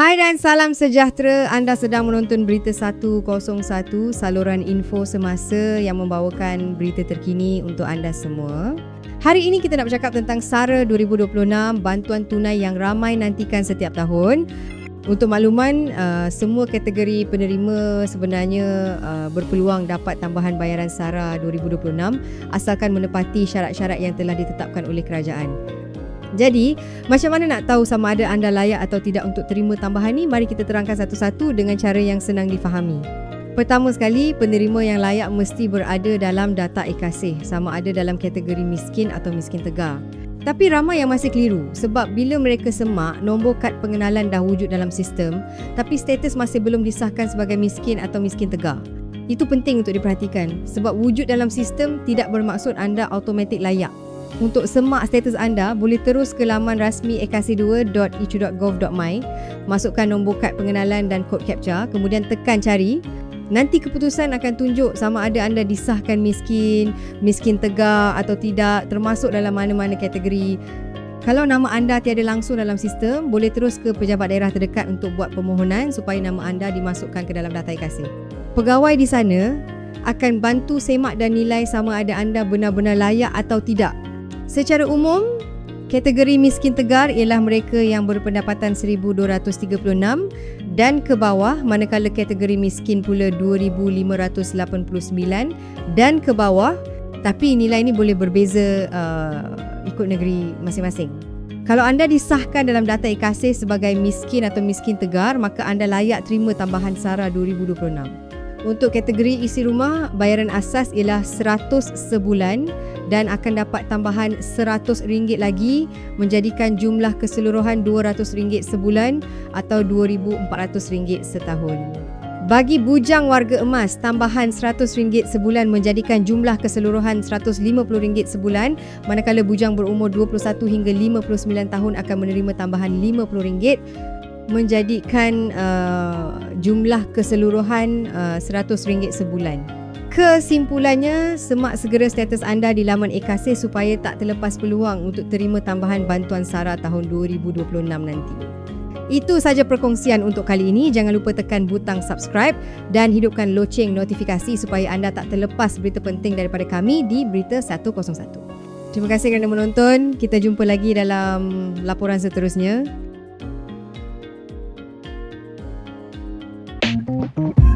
Hai dan salam sejahtera. Anda sedang menonton Berita 101, saluran info semasa yang membawakan berita terkini untuk anda semua. Hari ini kita nak bercakap tentang SARA 2026, bantuan tunai yang ramai nantikan setiap tahun. Untuk makluman, uh, semua kategori penerima sebenarnya uh, berpeluang dapat tambahan bayaran SARA 2026 asalkan menepati syarat-syarat yang telah ditetapkan oleh kerajaan. Jadi, macam mana nak tahu sama ada anda layak atau tidak untuk terima tambahan ni? Mari kita terangkan satu-satu dengan cara yang senang difahami. Pertama sekali, penerima yang layak mesti berada dalam data e-kasih sama ada dalam kategori miskin atau miskin tegar. Tapi ramai yang masih keliru sebab bila mereka semak nombor kad pengenalan dah wujud dalam sistem tapi status masih belum disahkan sebagai miskin atau miskin tegar. Itu penting untuk diperhatikan sebab wujud dalam sistem tidak bermaksud anda automatik layak. Untuk semak status anda, boleh terus ke laman rasmi ekasi2.ecu.gov.my, masukkan nombor kad pengenalan dan kod captcha, kemudian tekan cari. Nanti keputusan akan tunjuk sama ada anda disahkan miskin, miskin tegak atau tidak, termasuk dalam mana-mana kategori. Kalau nama anda tiada langsung dalam sistem, boleh terus ke pejabat daerah terdekat untuk buat permohonan supaya nama anda dimasukkan ke dalam data ekasi. Pegawai di sana akan bantu semak dan nilai sama ada anda benar-benar layak atau tidak Secara umum, kategori miskin tegar ialah mereka yang berpendapatan 1236 dan ke bawah manakala kategori miskin pula 2589 dan ke bawah tapi nilai ini boleh berbeza uh, ikut negeri masing-masing. Kalau anda disahkan dalam data e-kasih sebagai miskin atau miskin tegar, maka anda layak terima tambahan SARA 2026. Untuk kategori isi rumah, bayaran asas ialah 100 sebulan dan akan dapat tambahan RM100 lagi menjadikan jumlah keseluruhan RM200 sebulan atau RM2,400 setahun. Bagi bujang warga emas, tambahan RM100 sebulan menjadikan jumlah keseluruhan RM150 sebulan manakala bujang berumur 21 hingga 59 tahun akan menerima tambahan RM50 menjadikan uh, jumlah keseluruhan uh, RM100 sebulan. Kesimpulannya, semak segera status anda di laman e-kasih supaya tak terlepas peluang untuk terima tambahan bantuan SARA tahun 2026 nanti. Itu saja perkongsian untuk kali ini. Jangan lupa tekan butang subscribe dan hidupkan loceng notifikasi supaya anda tak terlepas berita penting daripada kami di Berita 101. Terima kasih kerana menonton. Kita jumpa lagi dalam laporan seterusnya. Thank you.